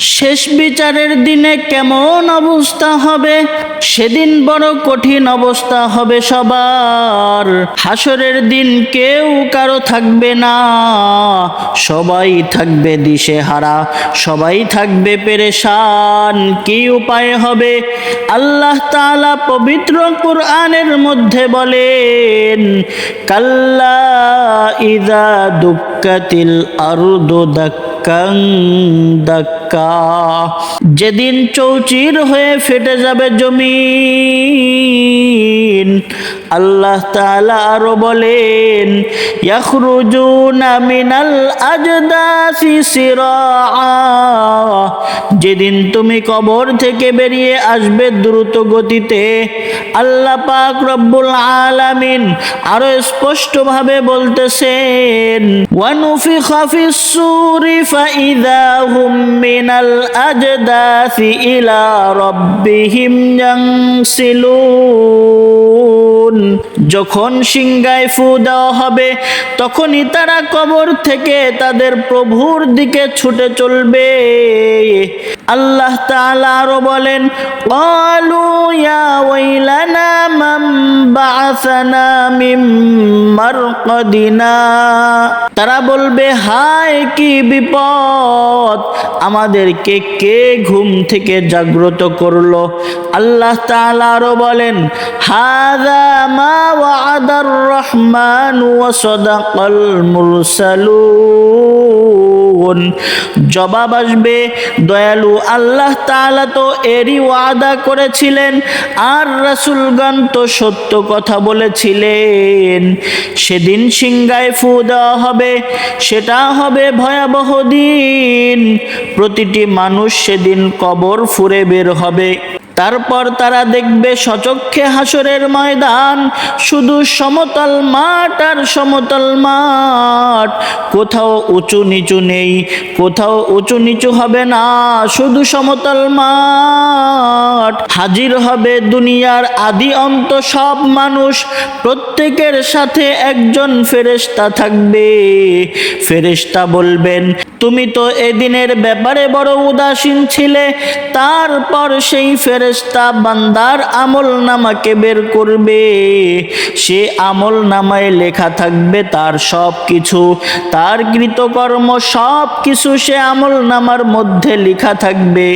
শেষ বিচারের দিনে কেমন অবস্থা হবে? সেদিন বড় কঠিন অবস্থা হবে সবার। হাসরের দিন কেউ কারও থাকবে না। সবাই থাকবে দিশে হারা, সবাই থাকবে পেরেশান। কি উপায় হবে? আল্লাহ তাআলা পবিত্র কোরআনের মধ্যে বলেন, কাল্লা ইদা দুক্কাতিল আরদু দাক্কাং দাক্কা যেদিন চৌচির হয়ে ফেটে যাবে জমিন আল্লাহ তাআলা আরও বলেন, ইয়াখরুজুনা মিনাল আজদাসি সিরাআ। যেদিন তুমি কবর থেকে বেরিয়ে আসবে দ্রুত গতিতে, আল্লাহ পাক রব্বুল আলামিন আরও স্পষ্ট ভাবে বলতেছেন, ওয়ানুফিখা ফিস সূরি ফাইদা হুম মিনাল আজদাসি ইলা রাব্বিহিম ইয়ানসিলুন যখন সিংগায় ফু দেওয়া হবে, তখনই তারা কবর থেকে তাদের প্রভুর দিকে ছুটে চলবে। আল্লাহ তাআলা আরও বলেন ক্বালু ইয়া ওয়াইলানা মান বাআসানা মিন মারকাদিনা। তারা বলবে, হায় কি বিপদ! আমাদেরকে কে ঘুম থেকে জাগ্রত করল? আল্লাহ তাআলা আরও বলেন, হাযা ওয়াদার রহমান ওয়া সাদাকাল মুরসালুন। জবাব আসবে, দয়ালু আল্লাহ তাআলা তো এরই ওয়াদা করেছিলেন আর রাসূলগণ তো সত্য কথা বলেছিলেন। সেদিন সিংগায় ফু দেওয়া হবে, সেটা হবে ভয়াবহ দিন। প্রতিটি মানুষ সেদিন কবর ফুরে বের হবে। তারপর তারা দেখবে সচক্ষে হাসরের ময়দান, শুধু সমতল মাঠ আর সমতল মাঠ। কোথাও উঁচু নিচু নেই, কোথাও উঁচু নিচু হবে না, শুধু সমতল মাঠ। হাজির হবে দুনিয়ার আদি অন্ত সব মানুষ, প্রত্যেকের সাথে একজন ফেরেশতা থাকবে। ফেরেশতা বলবেন তুমি তো এদিনের ব্যাপারে বড় উদাসীন ছিলে। তারপর সেই ফেরেশতা বান্দার আমল নামাকে বের করবে। সে আমল নামায় লেখা থাকবে তার সব কিছু তার কৃতকর্ম সব কিছু সে আমল নামার মধ্যে লেখা থাকবে।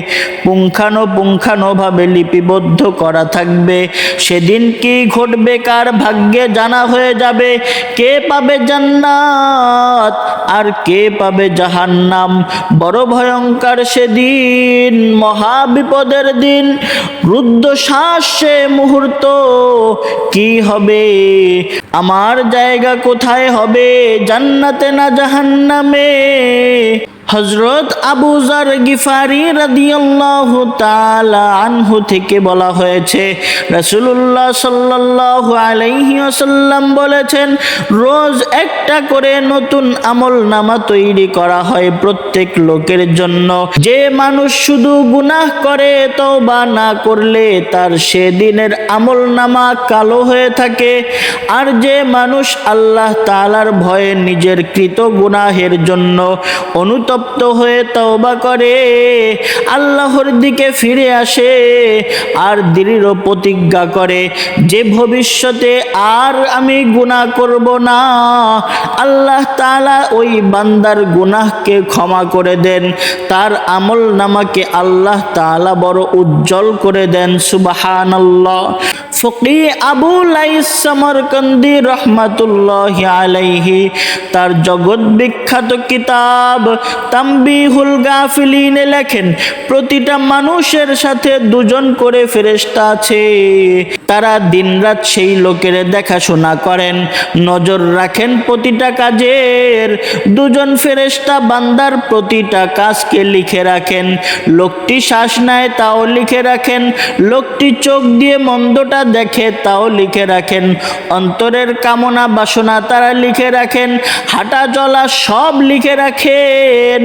পুঙ্খানো পুঙ্খানোভাবে লিপিবদ্ধ করা থাকবে। সেদিন কি ঘটবে, কার ভাগ্যে জানা হয়ে যাবে? কে পাবে জান্নাত আর কে পাবে জাহান্নাম। বড় ভয়ঙ্কর সেদিন মহা বিপদের দিন, রুদ্ধ শ্বাসে মুহূর্ত, কি হবে? আমার জায়গা কোথায় হবে? জান্নাতে না জাহান্নামে? হজরত আবু জার গিফারি রাদিয়াল্লাহু তাআলা আনহু থেকে বলা হয়েছে, রাসূলুল্লাহ সাল্লাল্লাহু আলাইহি ওয়াসাল্লাম বলেছেন, রোজ একটা করে নতুন আমল নামা তৈরি করা হয় প্রত্যেক লোকের জন্য। যে মানুষ শুধু গুনাহ করে, তওবা না করলে তার সেদিনের আমল নামা কালো হয়ে থাকে। আর যে মানুষ আল্লাহ তাআলার ভয়ে নিজের কৃত গুনাহের জন্য অনুতপ্ত হয়ে তওবা করে, আল্লাহর দিকে ফিরে আসে আর দৃঢ় প্রতিজ্ঞা করে যে ভবিষ্যতে আর আমি গুনাহ করব না, আল্লাহ তাআলা ওই বান্দার গুনাহকে ক্ষমা করে দেন, তার আমল নামাকে আল্লাহ তাআলা বড় উজ্জ্বল করে দেন, সুবহানাল্লাহ। ফকি আবু লাইস সমরকন্দি রহমাতুল্লাহ আলাইহি। তার জগৎ বিখ্যাত কিতাব তাম্বি তাম্বিহুল গাফিলিনে লেখেন, প্রতিটা মানুষের সাথে দুজন করে ফেরেস্তা আছে। তারা দিনরাত সেই লোকের দেখাশোনা করেন, নজর রাখেন প্রতিটা কাজের। দুজন ফেরেস্তা বান্দার প্রতিটা কাজকে লিখে রাখেন। লোকটি শ্বাস নেয়, তাও লিখে রাখেন। লোকটি চোখ দিয়ে মন্দটা দেখে তাও লিখে রাখেন। অন্তরের কামনা বাসনা তারা লিখে রাখেন। হাঁটা চলা সব লিখে রাখেন।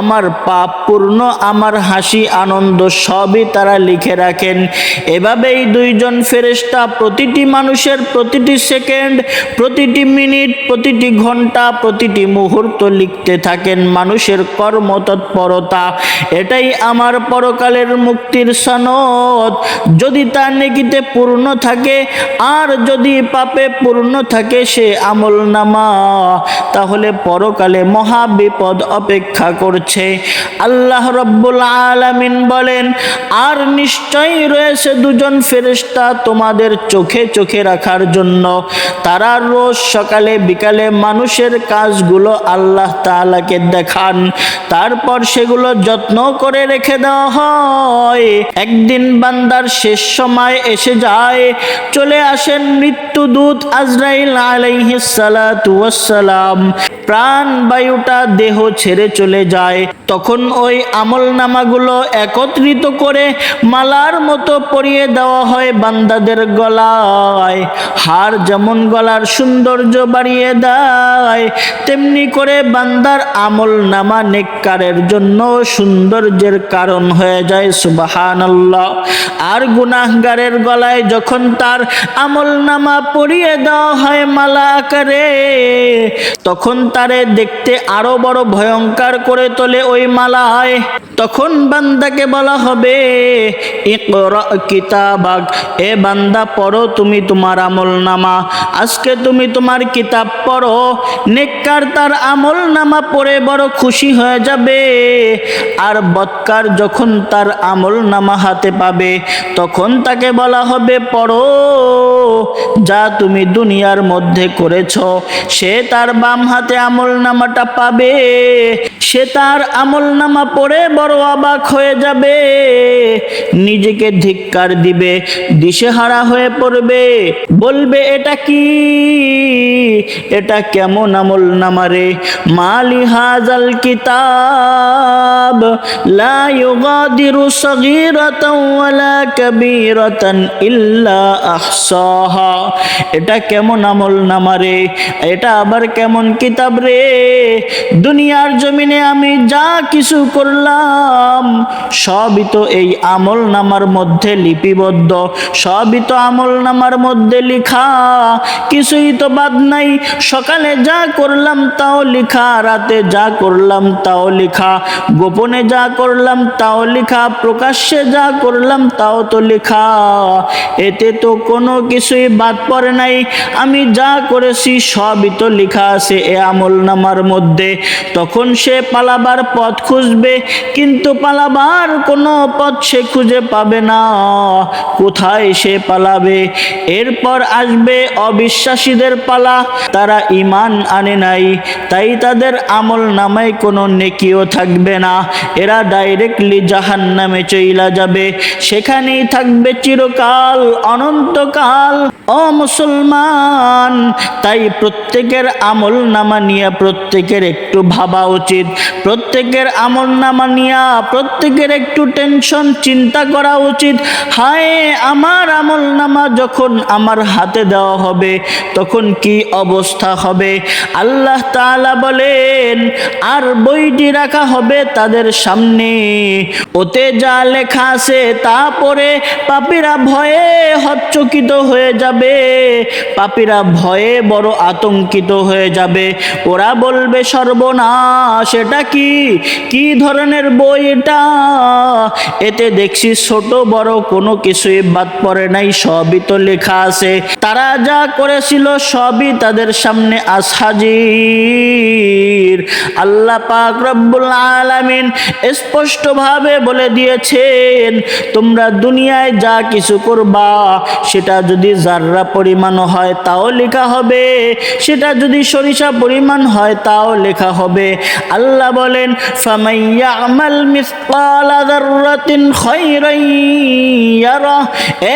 আমার পাপ পূর্ণ, আমার হাসি আনন্দ সবই তারা লিখে রাখেন। এভাবেই দুইজন ফেরেশতা প্রতিটি মানুষের প্রতিটি সেকেন্ড, প্রতিটি মিনিট, প্রতিটি ঘণ্টা, প্রতিটি মুহূর্ত লিখতে থাকেন মানুষের কর্মতৎপরতা। এটাই আমার পরকালের মুক্তির সনদ। যদি তার নেকিতে পূর্ণ থাকে, আর যদি পাপে পূর্ণ থাকে সে আমল নামা তাহলে পরকালে মহা বিপদ অপেক্ষা করছে। আল্লাহ রব্বুল আলামিন বলেন, আর নিশ্চয়ই রয়েছে দুজন ফেরেশতা তোমাদের চোখে চোখে রাখার জন্য। তারা রোজ সকালে বিকালে মানুষের কাজগুলো আল্লাহ তাআলাকে দেখান। তারপর সেগুলো যত্ন করে রেখে দেওয়া হয়। একদিন বান্দার শেষ সময় এসে যায় চলে আসেন মৃত্যুদূত আজরাইল আলাইহিস সালাতু ওয়াসসালাম। প্রাণ বায়ুটা দেহ ছেড়ে চলে যায়। তখন ওই আমল নামাগুলো একত্রিত করে মালার মতো পরিয়ে দেওয়া হয় বান্দাদের গলায়। হার যেমন গলার সৌন্দর্য বাড়িয়ে দেয়, তেমনি করে বান্দার আমল নামা নেককারের জন্য সৌন্দর্যের কারণ হয়ে যায় সুবাহান আর গুনাহগারের গলায় যখন তার আমল নামা পরিয়ে দেওয়া হয় মালা আকারে তখন তারে দেখতে আরও বড় ভয়ঙ্কর করে তোলে ওই মালায়। তখন বান্দাকে বলা হবে এ বান্দা পড়ো তুমি তোমার আমল নামা। আজকে তুমি তোমার কিতাব পড়ো, নেককার তার আমল নামা পড়ে বড় খুশি হয়ে যাবে। আর বৎকার যখন তার আমল নামা হাতে পাবে, তখন তাকে বলা হবে পড়ো। যা তুমি দুনিয়ার মধ্যে করেছ, সে তার বাম হাতে আমল নামাটা পাবে। সে তার আমল নামা পড়ে বড় অবাক হয়ে যাবে। নিজেকে ধিক্কার দিবে, দিশেহারা হয়ে পড়বে। বলবে, এটা কি? এটা কেমন আমল নামারে মালি হাজাল কিতাব। লা ইউগাদিরু সগীরাতাও ওয়ালা কাবীরাতান ইল্লা এটা কেমন আমল নামারে এটা আবার কেমন কিতাব রে? দুনিয়ার জমিনে আমি যা কিছু করলাম, সবই তো এই আমল নামার মধ্যে লিপিবদ্ধ। সবই তো আমল নামার মধ্যে লিখা। কিছুই তো বাদ নাই। সকালে যা করলাম তাও লিখা, রাতে যা করলাম তাও লিখা। গোপনে যা করলাম তাও লিখা, প্রকাশ্যে যা করলাম তাও তো লিখা। এতে তো কোনো কিছুই বাদ পড়ে নাই। আমি যা করেছি সবই তো লেখা আছে এ আমল নামার মধ্যে। তখন সে পালাবার পথ খুঁজবে, কিন্তু পালাবার কোনো পথ সে খুঁজে পাবে না। কোথায় সে পালাবে? এরপর আসবে অবিশ্বাসীদের পালা। তারা ইমান আনে নাই, তাই তাদের আমল নামায় কোনো নেকিও থাকবে না। এরা ডাইরেক্টলি জাহান নামে চইলা যাবে, সেখানেই থাকবে চিরকাল। অনন্তকাল, ও মুসলমান, তাই প্রত্যেকের আমল নামা নিয়ে প্রত্যেকের একটু ভাবা উচিত। প্রত্যেকের আমল নামা নিয়া প্রত্যেকের একটু টেনশন চিন্তা করা উচিত। হায়, আমার আমল নামা যখন আমার হাতে দেওয়া হবে, তখন কি অবস্থা হবে? আল্লাহ তাআলা বলেন, আর বইটি রাখা হবে তাদের সামনে। ওতে যা লেখা আছে তা পড়ে পাপীরা ভয়ে হচ্চকিত হয়ে যাবে। পাপীরা ভয়ে বড় আতঙ্কিত হয়ে যাবে। ওরা বলবে, সর্বনাশ, এটা কি? কি ধরনের বই এটা? এতে দেখছি ছোট, বড় কোনো কিছুই বাদ পড়ে নাই, সবই তো লেখা আছে। তারা যা করেছিল সবই তাদের সামনে আস হাজির। আল্লাহ পাক রব্বুল আলামিন স্পষ্টভাবে বলে দিয়েছেন, তোমরা দুনিয়ায় যা কিছু করবা সেটা যদি জাররা পরিমাণ হয়, তাও লেখা হবে। সেটা যদি সরিষা পরিমাণ হয়, তাও লেখা হবে। আল্লাহ বলেন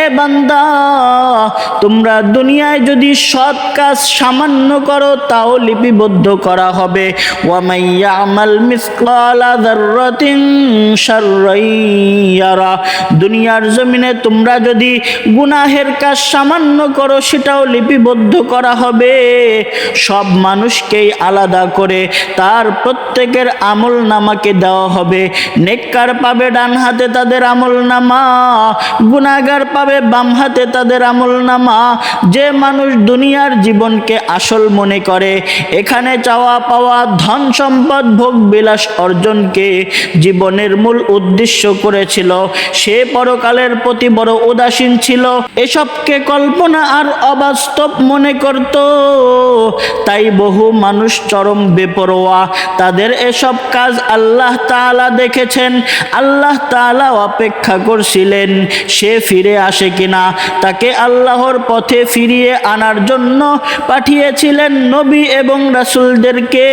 এ বান্দা, তোমরা দুনিয়ায় যদি সৎ কাজ সামান্য করো, তাও লিপিবদ্ধ করা হবে। ওয়ামাইয়া দুনিয়ার জমিনে তোমরা যদি গুনাহের কাজ সামান্য করো, সেটাও লিপিবদ্ধ করা হবে। সব মানুষকেই আলাদা করে তার প্রত্যেকের আমল নামাকে দেওয়া হবে। নেককার পাবে ডান হাতে তাদের আমল নামা গুনাগার পাবে বাম হাতে তাদের আমল নামা যে মানুষ দুনিয়ার জীবনকে আসল মনে করে, এখানে চাওয়া পাওয়া ধন সম্পদ ভোগ বিলাস অর্জনকে জীবনের মূল উদ্দেশ্য করেছিল। সে পরকালের প্রতি বড় উদাসীন ছিল। এসবকে কল্পনা আর অবাস্তব মনে করত। তাই বহু মানুষ চরম বেপরোয়া। তাদের এসব কাজ আল্লাহ তাআলা দেখেছেন। আল্লাহ তাআলা অপেক্ষা করছিলেন, সে ফিরে আসে কিনা? তাকে আল্লাহর পথে ফিরিয়ে আনার জন্য পাঠিয়েছিলেন নবী এবং রাসূলদেরকে।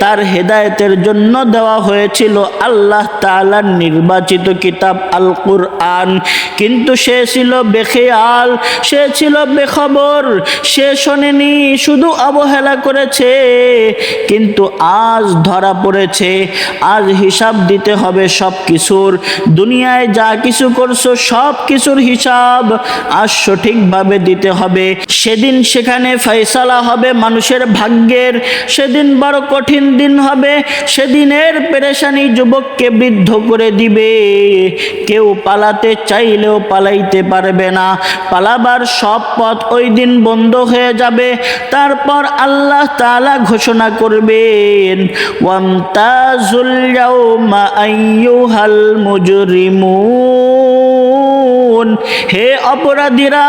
তার হেদায়েতের জন্য দেওয়া হয়েছিল আল্লাহ তাআলার নির্বাচিত কিতাব আল কুরআন কিন্তু সে ছিল বেখেয়াল, সে ছিল বেখবর, সে শোনেনি, শুধু অবহেলা করেছে। কিন্তু আজ ধরা পড়েছে, আজ হিসাব দিতে হবে সব কিছুর দুনিয়ায় যা কিছু করছ সব কিছুর হিসাব আজ সঠিকভাবে দিতে হবে। সেদিন সেখানে ফয়সালা হবে মানুষের ভাগ্যের, সেদিন বড় কঠিন দিন হবে, সেদিনের পেরেশানি যুবককে বৃদ্ধ করে দিবে। কেউ পালাতে চাইলেও পালাইতে পারবে না। পালাবার সব পথ ওই দিন বন্ধ হয়ে যাবে। তারপর আল্লাহ তাআলা ঘোষণা করবেন হে অপরাধীরা,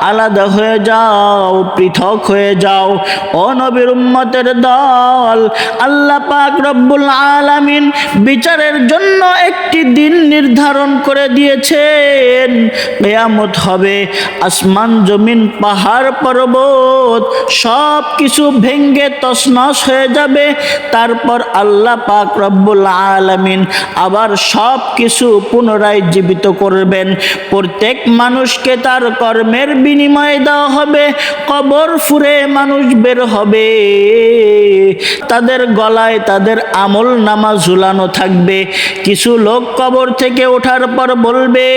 আলাদা হয়ে যাও, পৃথক হয়ে যাও। ও নবীর উম্মতের দল, আল্লাহ পাক রব্বুল আলামিন বিচারের জন্য একটি দিন নির্ধারণ করে দিয়েছেন। কেয়ামত হবে। আসমান, জমিন, পাহাড়, পর্বত সব কিছু ভেঙ্গে তছনছ হয়ে যাবে। তারপর আল্লাহ পাক রব্বুল আলামিন আবার সব কিছু পুনরায় জীবিত করবেন। প্রত্যেক মানুষকে তার কর্মের বিনিময়ে দেওয়া হবে। কবর ফুরে মানুষ বের হবে। তাদের গলায় তাদের আমল নামা ঝুলানো থাকবে। কিছু লোক কবর থেকে ওঠার পর বলবে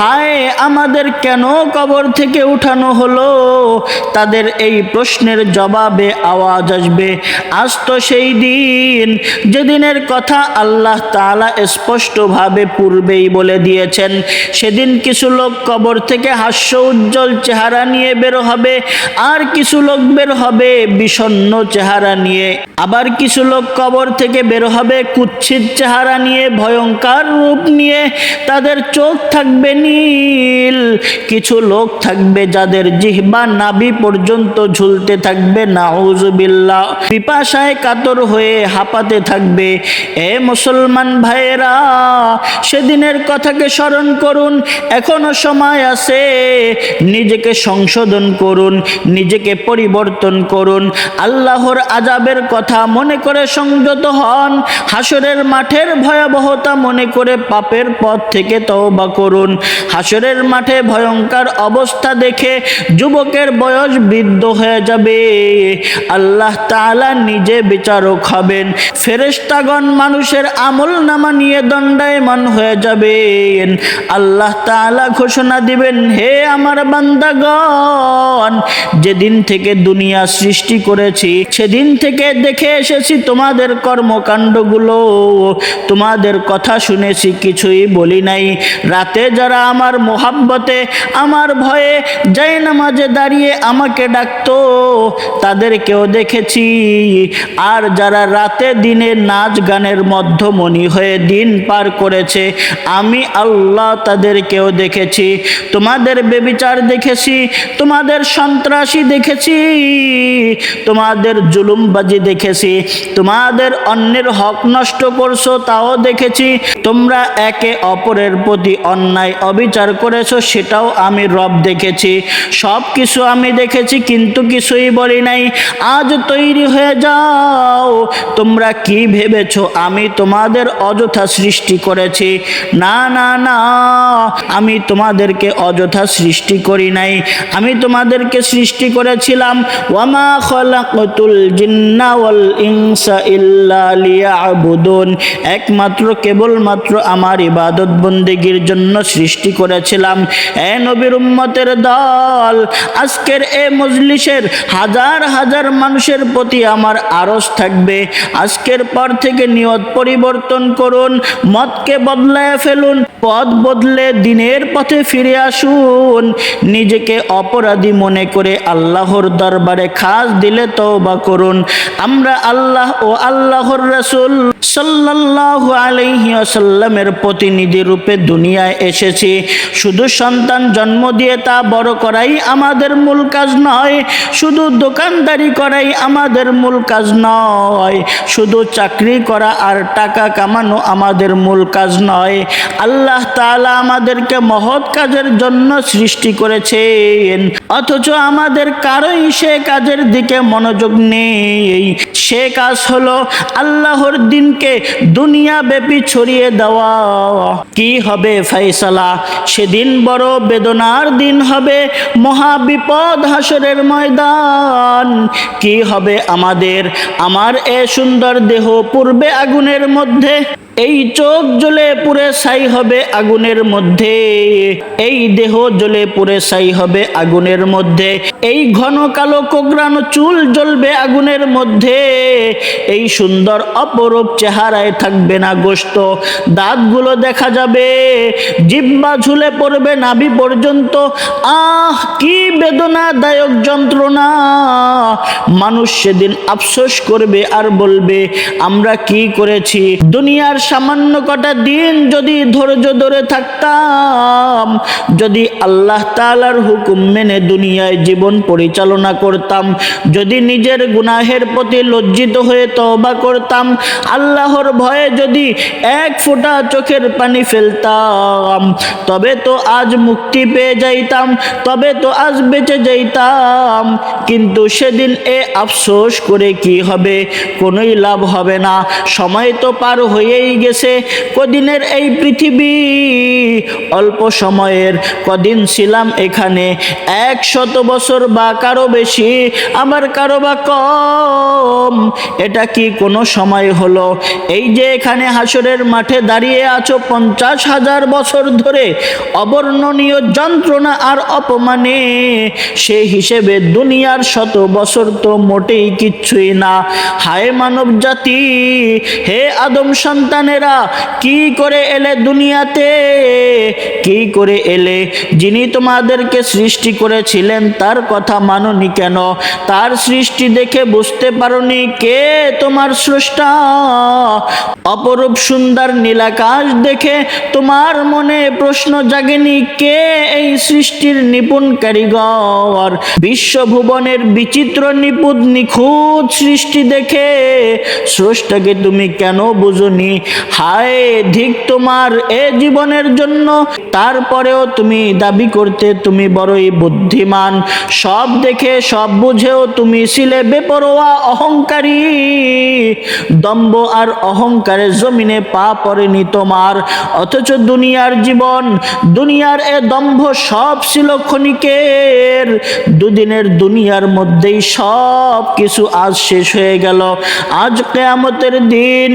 হায়, আমাদের কেন কবর থেকে উঠানো হলো? তাদের এই প্রশ্নের জবাবে আওয়াজ আসবে। আজ তো সেই দিন, যেদিনের কথা আল্লাহ তাআলা স্পষ্টভাবে পূর্বেই বলে দিয়েছেন, সেদিন কিছু লোক কবর থেকে হাস্য উজ্জ্বল চেহারা নিয়ে বের হবে, আর কিছু লোক বের হবে বিষণ্ণ চেহারা নিয়ে। আবার কিছু লোক কবর থেকে বের হবে কুচ্ছিত চেহারা নিয়ে, ভয়ঙ্কর রূপ নিয়ে। তাদের চোখ থাকবে নীল কিছু লোক থাকবে যাদের জিহ্বা নাভি পর্যন্ত ঝুলতে থাকবে, নাউজুবিল্লাহ। পিপাসায় কাতর হয়ে হাঁপাতে থাকবে। এ মুসলমান ভাইয়েরা, সেদিনের কথাকে স্মরণ করুন, এখনও সময় আছে। নিজেকে সংশোধন করুন, নিজেকে পরিবর্তন করুন। আল্লাহর আজাবের কথা মনে করে সংযত হন হাসরের মাঠের ভয়াবহতা মনে করে পাপের পথ থেকে তওবা করুন। হাসরের মাঠে ভয়ঙ্কর অবস্থা দেখে যুবকের বয়স বৃদ্ধ হয়ে যাবে। আল্লাহ তাআলা নিজে বিচারক হবেন। ফেরেশতাগণ মানুষের আমল নামা নিয়ে দণ্ডায়মান হয়ে যাবেন। আল্লাহ তাআলা ঘোষণা দিবেন, হে আমার বান্দাগণ, যেদিন থেকে দুনিয়া সৃষ্টি করেছি, সেদিন থেকে দেখে এসেছি তোমাদের কর্মকাণ্ডগুলো। তোমাদের কথা শুনেছি, কিছুই বলি নাই। রাতে যারা আমার মোহাব্বতে, আমার ভয়ে যাই নামাজে দাঁড়িয়ে আমাকে ডাকতো, তাদেরকেও দেখেছি। আর যারা রাতে দিনে নাচ গানের মধ্যমণি হয়ে দিন পার করেছে, আমি আল্লাহ তাদেরকেও দেখেছি। তোমাদের বেবিচার দেখেছি, তোমাদের সন্ত্রাসী দেখেছি, তোমাদের জুলুমবাজি দেখেছি, তোমাদের অন্যের হক নষ্ট করছ তাও দেখেছি। তোমরা একে অপরের প্রতি অন্যায় অবিচার করেছ, সেটাও আমি রব দেখেছি। সব কিছু আমি দেখেছি, কিন্তু কিছুই বলি নাই। আজ তৈরি হয়ে যাও। তোমরা কি ভেবেছো? আমি তোমাদের অযথা সৃষ্টি করেছি। না না না, আমি তোমাদেরকে অযথা সৃষ্টি করি নাই। আমি তোমাদেরকে সৃষ্টি করেছিলাম। ওয়ামা খলাকতুল জিন্না ওয়াল ইনসা ইল্লা লিয়াবুদুন। একমাত্র, কেবলমাত্র আমার ইবাদত বন্দেগীর জন্য সৃষ্টি করেছিলাম। এ নবীর উম্মতের দল, আজকের এ মজলিসের হাজার হাজার মানুষের প্রতি আমার আরজ থাকবে। আজকের পর থেকে নিয়ত পরিবর্তন করুন, মতকে বদলায় ফেলুন, পথ বদলে দিনের পথে ফিরে আসুন। নিজেকে অপরাধী মনে করে আল্লাহর দরবারে খাস দিলে তওবা করুন। আমরা আল্লাহ ও আল্লাহর রাসূল। সাল্লাল্লাহু আলাইহি ওয়াসাল্লামের প্রতিনিধি রূপে দুনিয়ায় এসেছি। শুধু সন্তান জন্ম দিয়ে তা বড় করাই আমাদের মূল কাজ নয়, শুধু দোকানদারি করাই আমাদের মূল কাজ নয়, শুধু চাকরি করা আর টাকা কামানো আমাদের মূল কাজ নয়। আল্লাহ তাআলা আমাদেরকে মহৎ কাজের জন্য সৃষ্টি করেছেন, অথচ আমাদের কারোই সে কাজের দিকে মনোযোগ নেই। সে কাজ হলো আল্লাহর দিনকে দুনিয়া ব্যাপী ছড়িয়ে দেওয়া। কি হবে ফাইসালা সেদিন বড় বেদনার দিন হবে মহা বিপদ হাসরের ময়দান। কি হবে আমাদের? আমার এ সুন্দর দেহ পূর্বে আগুনের মধ্যে। এই চোখ জ্বলে পুরে ছাই হবে আগুনের মধ্যে। এই দেহ জ্বলে পুরে ছাই হবে আগুনের মধ্যে। এই ঘন কালো কোকড়ানো চুল জ্বলবে আগুনের মধ্যে। এই সুন্দর অপরূপ চেহারায় থাকবে না গোস্ত দাঁতগুলো দেখা যাবে। জিব্বা ঝুলে পড়বে নাভি পর্যন্ত। আহ, কি বেদনাদায়ক যন্ত্রণা। মানুষ সেদিন আফসোস করবে আর বলবে, আমরা কি করেছি? দুনিয়ার সামান্য কটা দিন যদি ধৈর্য ধরে থাকতাম, যদি আল্লাহ তাআলার হুকুম মেনে দুনিয়ায় জীবন পরিচালনা করতাম, যদি নিজের গুনাহের প্রতি লজ্জিত হয়ে তওবা করতাম, আল্লাহর ভয়ে যদি এক ফোঁটা চোখের পানি ফেলতাম, তবে তো আজ মুক্তি পেয়ে যাইতাম, তবে তো আজ বেঁচে যাইতাম। কিন্তু সেদিন এ আফসোস করে কি হবে? কোনোই লাভ হবে না। সময় তো পার হয়েই গেছে। কদিনের এই পৃথিবী? অল্প সময়ের। কদিন ছিলাম এখানে। এক শত বছর বা কারও বেশি। আবার কারও বা কম। এটা কি কোনো সময় হলো? এই যে এখানে হাসরের মাঠে দাঁড়িয়ে আছো পঞ্চাশ হাজার বছর ধরে। অবর্ণনীয় যন্ত্রণা আর অপমানে। সে হিসেবে দুনিয়ার শত বছর তো মোটেই কিচ্ছুই না। হায় মানব জাতি হে আদম সন্তানেরা কি করে এলে দুনিয়াতে? কি করে এলে? যিনি তোমাদেরকে সৃষ্টি করেছিলেন, তার কথা মাননি কেন? তার সৃষ্টি দেখে বুঝতে পারোনি কে তোমার স্রষ্টা? অপরূপ সুন্দর নীলাকাশ দেখে তোমার মনে প্রশ্ন জাগেনি কে এই সৃষ্টির নিপুণ কারিগর? বিশ্বভুবনের বিচিত্র নিপুণ নিখুঁত সৃষ্টি দেখে স্রষ্টাকে তুমি কেন বুঝনি? হায় ধিক তোমার এ জীবনের জন্য। তারপরেও তুমি দাবি করতে তুমি বড়ই বুদ্ধিমান। সব দেখে, সব বুঝেও তুমি ছিলে বেপরোয়া, অহংকারী। দম্ভ আর অহংকারে জমিনে পা পড়েনি তোমার। অথচ দুনিয়ার জীবন, দুনিয়ার এ দম্ভ সব ছিল ক্ষণিকের। দুদিনের দুনিয়ার মধ্যেই সব কিছু আজ শেষ হয়ে গেল। আজ কেয়ামতের দিন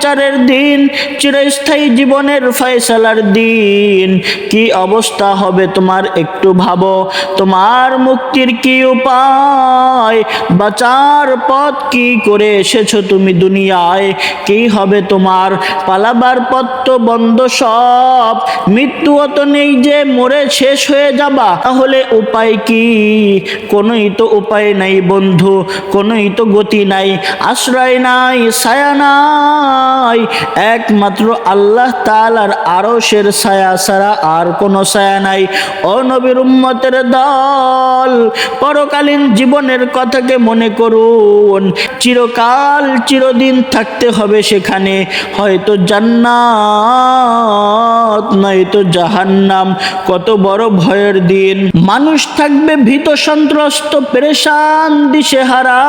মহাবিচারের দিন, চিরস্থায়ী জীবনের ফয়সালার দিন। কি অবস্থা হবে তোমার একটু ভাবো। তোমার মুক্তির কি উপায়? বাঁচার পথ কি করে এসেছ তুমি দুনিয়ায়? কি হবে তোমার? পালাবার পথ তো বন্ধ সব। মৃত্যু তো নেই যে মরে শেষ হয়ে যাবা। তাহলে উপায় কি? কোনোই তো উপায় নাই বন্ধু, কোনোই তো গতি নাই। আশ্রয় নাই, ছায়া নাই। একমাত্র আল্লাহ তালার আরশের ছায়া ছাড়া আর কোনো ছায়া নাই। ও নবীর উম্মতের দল, পরকালীন জীবনের কথাকে মনে করুন। চিরকাল, চিরদিন থাকতে হবে সেখানে। হয়তো জান্নাত, নয়তো জাহান্নাম। কত বড় ভয়ের দিন। মানুষ থাকবে ভীত, সন্ত্রস্ত, পেরেশান, দিশেহারা।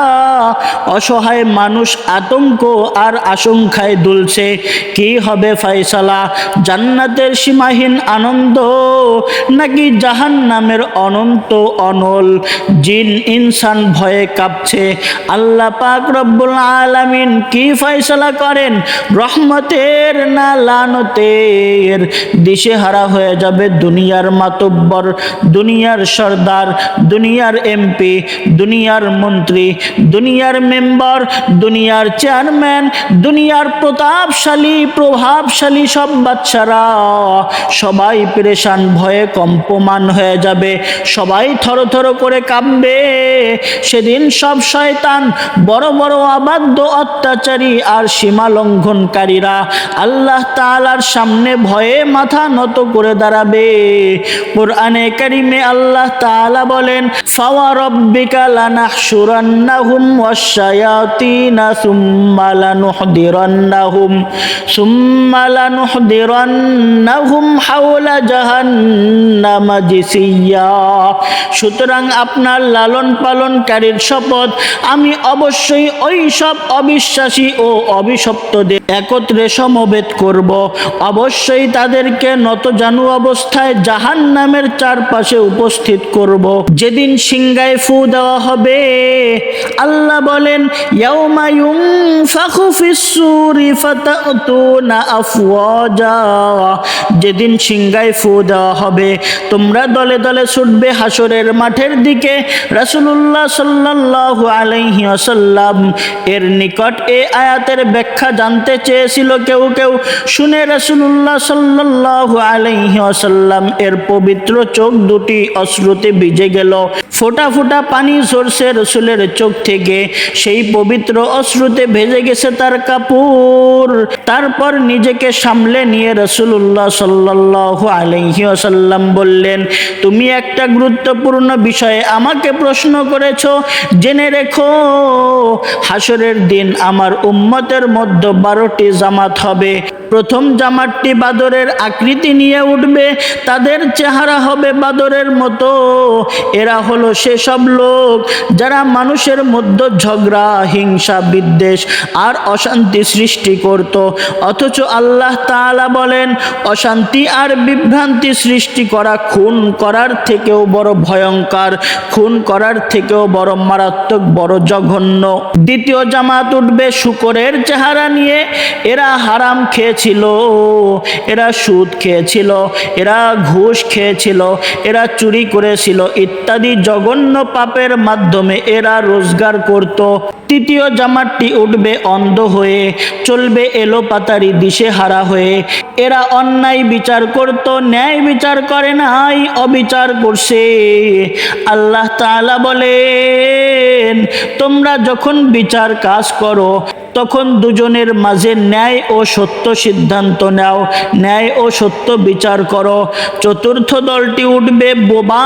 অসহায় মানুষ আতঙ্ক আর আশঙ্কায় মাথায় দুলছে। কি হবে ফয়সালা? জান্নাতের সীমাহীন আনন্দ নাকি জাহান্নামের অনন্ত অনল? জিন, ইনসান ভয়ে কাঁপছে। আল্লাহ পাক রব্বুল আলামিন কি ফয়সালা করেন? রহমতের না লানতের? দিশেহারা হয়ে যাবে দুনিয়ার মাতব্বর, দুনিয়ার সর্দার, দুনিয়ার এমপি, দুনিয়ার মন্ত্রী, দুনিয়ার মেম্বার, দুনিয়ার চেয়ারম্যান, দুনিয়ার প্রতাপশালী, প্রভাবশালী সব বাচ্চারা। সবাই পেরেশান, ভয়ে কম্পমান হয়ে যাবে। সবাই থরথর করে কাঁপবে। সেদিন সব শয়তান, বড় বড় অবাধ্য অত্যাচারী আর সীমা লঙ্ঘনকারীরা আল্লাহ তাআলার সামনে ভয়ে মাথা নত করে দাঁড়াবে। কোরআনে কারিমে আল্লাহ তাআলা বলেন, ফাওয়া রব্বিকা লানাহশুরান্নাহুম ওয়াশ-শায়াতিনা সুম্মা লানুহদিরান্নাহুম সুম্মা লানুহদিরান্নাহুম হাওলা জাহান্নামা জিসিয়া। সুতরাং আপনার লালন পালনকারীর শপথ আমি অবশ্যই ওই সব অবিশ্বাসী ও অভিশপ্তদের একত্রে সমবেত করব। অবশ্যই তাদেরকে নত জানু অবস্থায় জাহান নামের চারপাশে উপস্থিত করব। যেদিন সিংগায় ফু দেওয়া হবে, আল্লাহ বলেন, ইয়াউমা আফওয়াজা যেদিন সিংগায় ফু দেওয়া হবে, তোমরা দলে দলে ছুটবে হাসরের মাঠের দিকে। রাসূলুল্লাহ সাল্লাল্লাহু আলাইহি ওয়াসাল্লাম এর নিকট এ আয়াতের ব্যাখ্যা জানতে চেয়েছিল কেউ কেউ। শুনে রাসূলুল্লাহ সাল্লাল্লাহু আলাইহি ওয়াসাল্লাম এর পবিত্র চোখ দুটি অশ্রুতে ভিজে গেল। ফোঁটা ফোটা পানি ঝরছে রসুলের চোখ থেকে সেই পবিত্র অশ্রুতে ভেজে গেছে তার কাপড়। তারপর নিজেকে সামলে নিয়ে রসুল্লাহ সাল্লাল্লাহু আলাইহি ওয়াসাল্লাম বললেন, তুমি একটা গুরুত্বপূর্ণ বিষয়ে আমাকে প্রশ্ন করেছ, জেনে রেখো। হাসরের দিন আমার উম্মতের মধ্যে বারোটি জামাত হবে। প্রথম জামাতটি বাদরের আকৃতি নিয়ে উঠবে, তাদের চেহারা হবে বাদরের মতো। এরা হলো সেসব লোক যারা মানুষের মধ্যে ঝগড়া, হিংসা, বিদ্বেষ আর অশান্তি সৃষ্টি করত। অথচ আল্লাহ তাআলা বলেন, অশান্তি আর বিভ্রান্তি সৃষ্টি করা খুন করার থেকেও বড় ভয়ঙ্কর, খুন করার থেকেও বড় মারাত্মক, বড় জঘন্য। দ্বিতীয় জামাত উঠবে শুকরের চেহারা নিয়ে। এরা হারাম খেয়েছিল, এরা সুদ খেয়েছিল, এরা ঘুষ খেয়েছিল, এরা চুরি করেছিল ইত্যাদি জঘন্য পাপের মাধ্যমে এরা রোজগার করত। তৃতীয় জামাতটি উঠবে অন্ধ হয়ে, চলবে এলো পাতারি দিশে হারা হয়ে। এরা অন্যায় বিচার করত, ন্যায় বিচার করে নাই, অবিচার করছে। আল্লাহ তাআলা বলেন, তোমরা যখন বিচার কাজ করো তখন দুজনের মাঝে ন্যায় ও সত্য সিদ্ধান্ত নাও, ন্যায় ও সত্য বিচার করো। চতুর্থ দলটি উঠবে বোবা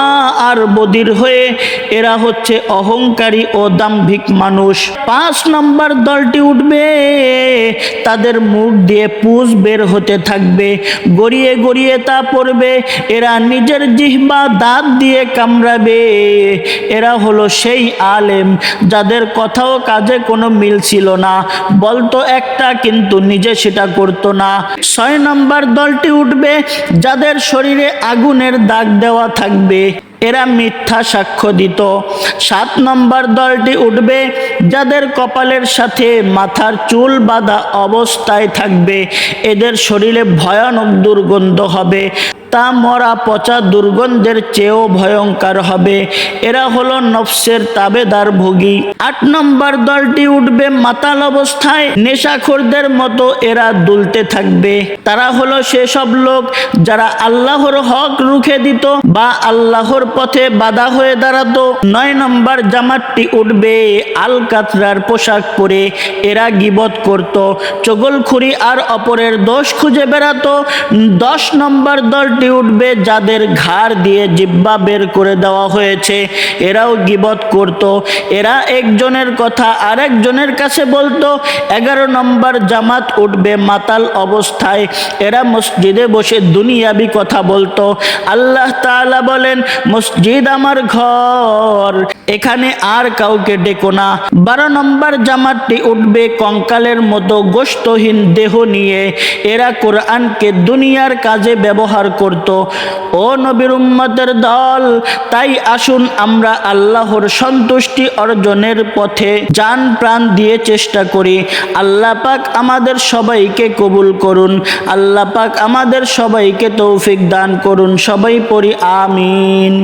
আর বদির হয়ে। এরা হচ্ছে অহংকারী ও দাম্ভিক মানুষ। পাঁচ নম্বর দলটি উঠবে, তাদের মুখ দিয়ে পুষ বের হতে থাকবে। গড়িয়ে গড়িয়ে তা পড়বে। এরা নিজের জিহ্বা দাঁত দিয়ে কামড়াবে। এরা হলো সেই আলেম, যাদের কথাও কাজে কোনো মিল ছিল না। বলতো একটা, কিন্তু নিজে সেটা করতো না। ছয় নম্বর দলটি উঠবে, যাদের শরীরে আগুনের দাগ দেওয়া থাকবে, এরা মিথ্যা সাক্ষ্য দিত। সাত নম্বর দলটি উঠবে, যাদের কপালের সাথে মাথার চুল বাঁধা অবস্থায় থাকবে, এদের শরীরে ভয়ানক দুর্গন্ধ হবে। তা মরা পচা দুর্গন্ধের চেয়েও ভয়ঙ্কর হবে। এরা হলো নফসের তাবেদার ভোগী। আট নম্বর দলটি উঠবে মাতাল অবস্থায়। নেশাখোরদের মতো এরা দুলতে থাকবে। তারা হলো সেসব লোক যারা আল্লাহর হক রুখে দিত বা আল্লাহর পথে বাধা হয়ে দাঁড়াতো। নয় নম্বর জামাতটি উঠবে আল কাতরার পোশাক পরে। এরা গিবত করত। চগলখুরি আর অপরের দোষ খুঁজে বেড়াতো। দশ নম্বর দলটি উঠবে যাদের ঘাড় দিয়ে জিব্বা বের করে দেওয়া হয়েছে। এরাও গিবত করত। এরা একজনের কথা আরেকজনের কাছে বলতো, এগারো নম্বর জামাত উঠবে মাতাল অবস্থায়। এরা মসজিদে বসে দুনিয়াবি কথা বলতো। আল্লাহ তালা বলেন, মসজিদ আমার ঘর। এখানে আর কাউকে ডেকো না। বারো নম্বর জামাতটি উঠবে কঙ্কালের মতো গোস্তহীন দেহ নিয়ে। এরা কোরআনকে দুনিয়ার কাজে ব্যবহার করত। ও নবীর উম্মতের দল, তাই আসুন আমরা আল্লাহর সন্তুষ্টি অর্জনের পথে যান প্রাণ দিয়ে চেষ্টা করি। আল্লাহ পাক আমাদের সবাইকে কবুল করুন। আল্লাহ পাক আমাদের সবাইকে তৌফিক দান করুন। সবাই পড়ি, আমিন।